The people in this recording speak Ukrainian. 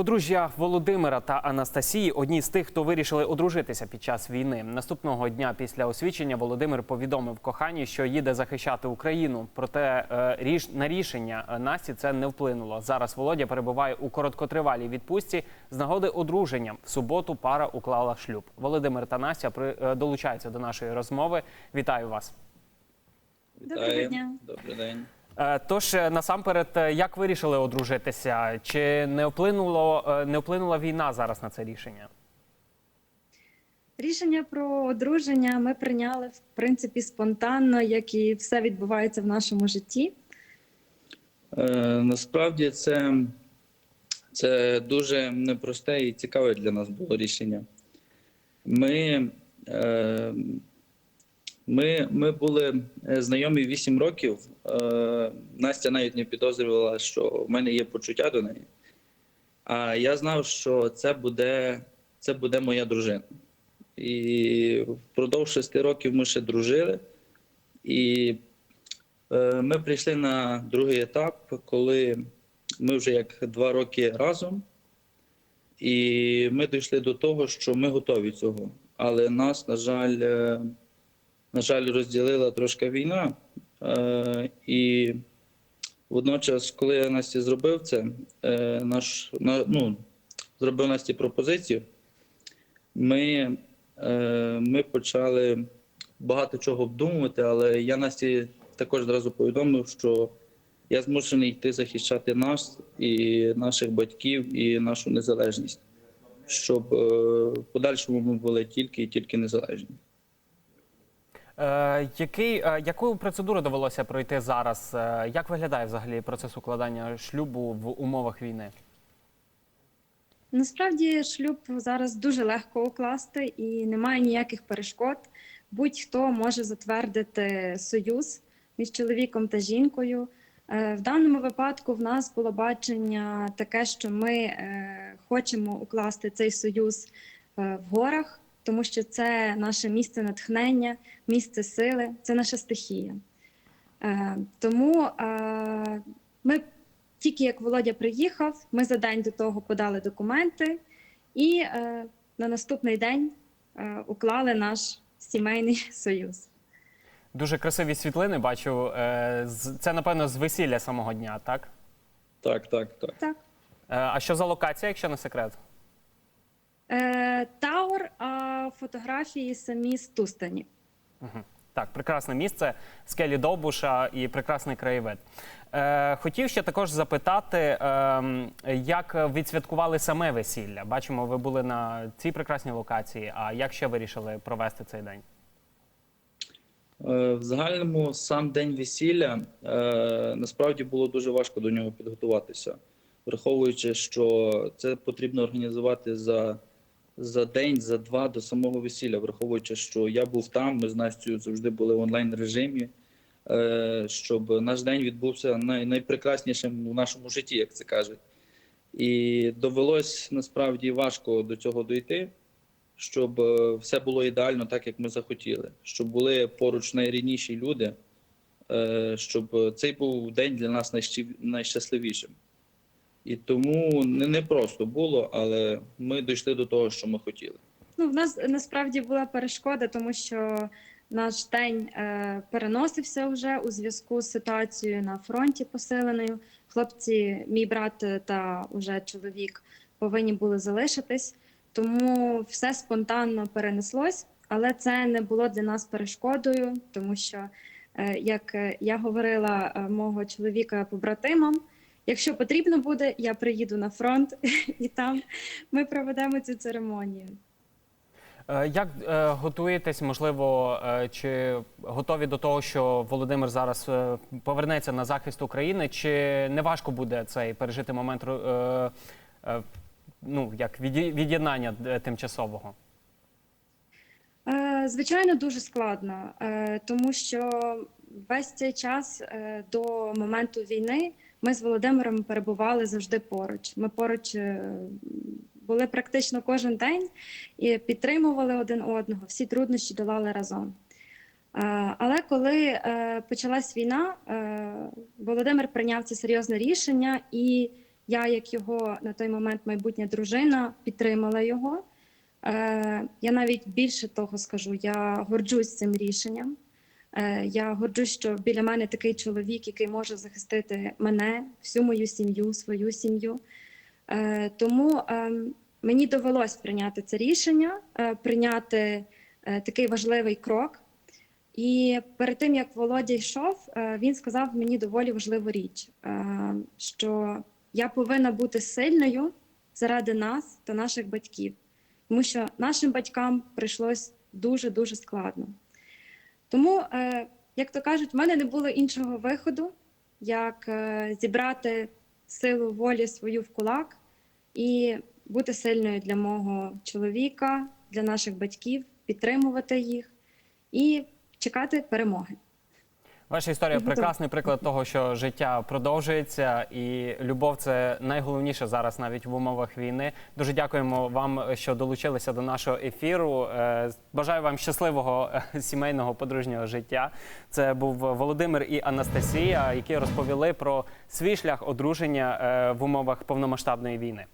Подружжя Володимира та Анастасії одні з тих, хто вирішили одружитися під час війни. Наступного дня після освідчення Володимир повідомив коханій, що їде захищати Україну. Проте е, на рішення е, Насті це не вплинуло. Зараз Володя перебуває у короткотривалій відпустці. З нагоди одруження в суботу пара уклала шлюб. Володимир та Настя при е, долучаються до нашої розмови. Вітаю вас. Доброго дня. Добрий день. Е, Тож е, насамперед, е, як вирішили одружитися? Чи не вплинуло не вплинула війна зараз на це рішення? Рішення про одруження ми прийняли в принципі спонтанно, як і все відбувається в нашому житті. Е, насправді це, це дуже непросте і цікаве для нас було рішення. Ми, е, ми, ми були е, знайомі 8 років. Е, Настя навіть не підозрювала, що в мене є почуття до неї. А я знав, що це буде, це буде моя дружина. І впродовж шести років ми ще дружили. І Е, Ми прийшли на другий етап, коли ми вже як два роки разом, і ми дійшли до того, що ми готові цього. Але нас, на жаль, е, на жаль, розділила трошки війна. Е, І водночас, коли я Насті зробив це, е, наш, на- ну, зробив Насті пропозицію, ми, е, ми почали багато чого обдумувати, але я Насті також одразу повідомив, що я змушений йти захищати нас і наших батьків, і нашу незалежність, щоб в подальшому ми були тільки і тільки незалежні. Е, який, е, яку процедуру довелося пройти зараз? Е, як виглядає взагалі процес укладання шлюбу в умовах війни? Насправді шлюб зараз дуже легко укласти і немає ніяких перешкод. Будь-хто може затвердити союз між чоловіком та жінкою. В даному випадку в нас було бачення таке, що ми хочемо укласти цей союз в горах, тому що це наше місце натхнення, місце сили, це наша стихія. Е, Тому е, ми тільки як Володя приїхав, ми за день до того подали документи і е, на наступний день е, уклали наш сімейний союз. Дуже красиві світлини бачу. Е, це, напевно, з весілля самого дня, так? Так, так, так. Так. Е, а що за локація, якщо не секрет? Е, Таур, а фотографії самі з Тустані. Так, прекрасне місце, скелі Довбуша і прекрасний краєвид. Е, хотів ще також запитати, ем, як відсвяткували саме весілля. Бачимо, ви були на цій прекрасній локації. А як ще вирішили провести цей день? Е, В загальному сам день весілля е, насправді було дуже важко до нього підготуватися, враховуючи, що це потрібно організувати за, за день, за два до самого весілля, враховуючи, що я був там, ми з Настю завжди були в онлайн режимі, е, щоб наш день відбувся най, найпрекраснішим у нашому житті, як це кажуть. І довелось насправді важко до цього дойти щоб е, все було ідеально так, як ми захотіли, щоб були поруч найрідніші люди, е, щоб цей був день для нас найщасливішим. І тому не, просто було, але ми дійшли до того, що ми хотіли. Ну, в нас насправді була перешкода, тому що наш день е, переносився вже у зв'язку з ситуацією на фронті посиленою. Хлопці, мій брат та вже чоловік повинні були залишитись, тому все спонтанно перенеслось, але це не було для нас перешкодою, тому що, е, як я говорила е, мого чоловіка побратимам, якщо потрібно буде, я приїду на фронт і там ми проведемо цю церемонію. Е, Як е, готуєтесь, можливо, е, чи готові до того, що Володимир зараз повернеться на захист України? Чи не важко буде цей пережити момент ну, як від'єднання тимчасового? Звичайно, дуже складно, тому що весь цей час е, до моменту війни ми з Володимиром перебували завжди поруч. Ми поруч е, були практично кожен день і підтримували один одного, всі труднощі долали разом. Е, Але коли почалась війна, Володимир прийняв це серйозне рішення, і я, як його на той момент майбутня дружина, підтримала його. Я навіть більше того скажу, я горджусь цим рішенням. Е, Я горджусь, що біля мене такий чоловік, який може захистити мене, всю мою сім'ю, свою сім'ю. Е, Тому ем, мені довелось прийняти це рішення, е, прийняти такий важливий крок. І перед тим як Володя йшов, він сказав мені доволі важливу річ, що я повинна бути сильною заради нас та наших батьків, тому що нашим батькам прийшлось дуже дуже складно. Тому, е, як то кажуть, в мене не було іншого виходу, як е, зібрати силу волі свою в кулак і бути сильною для мого чоловіка, для наших батьків, підтримувати їх і чекати перемоги. Ваша історія прекрасний приклад того, що життя продовжується, і любов це найголовніше зараз, навіть в умовах війни. Дуже дякуємо вам, що долучилися до нашого ефіру. Е, Бажаю вам щасливого е, сімейного подружнього життя. Це був Володимир і Анастасія, які розповіли про свій шлях одруження е, в умовах повномасштабної війни.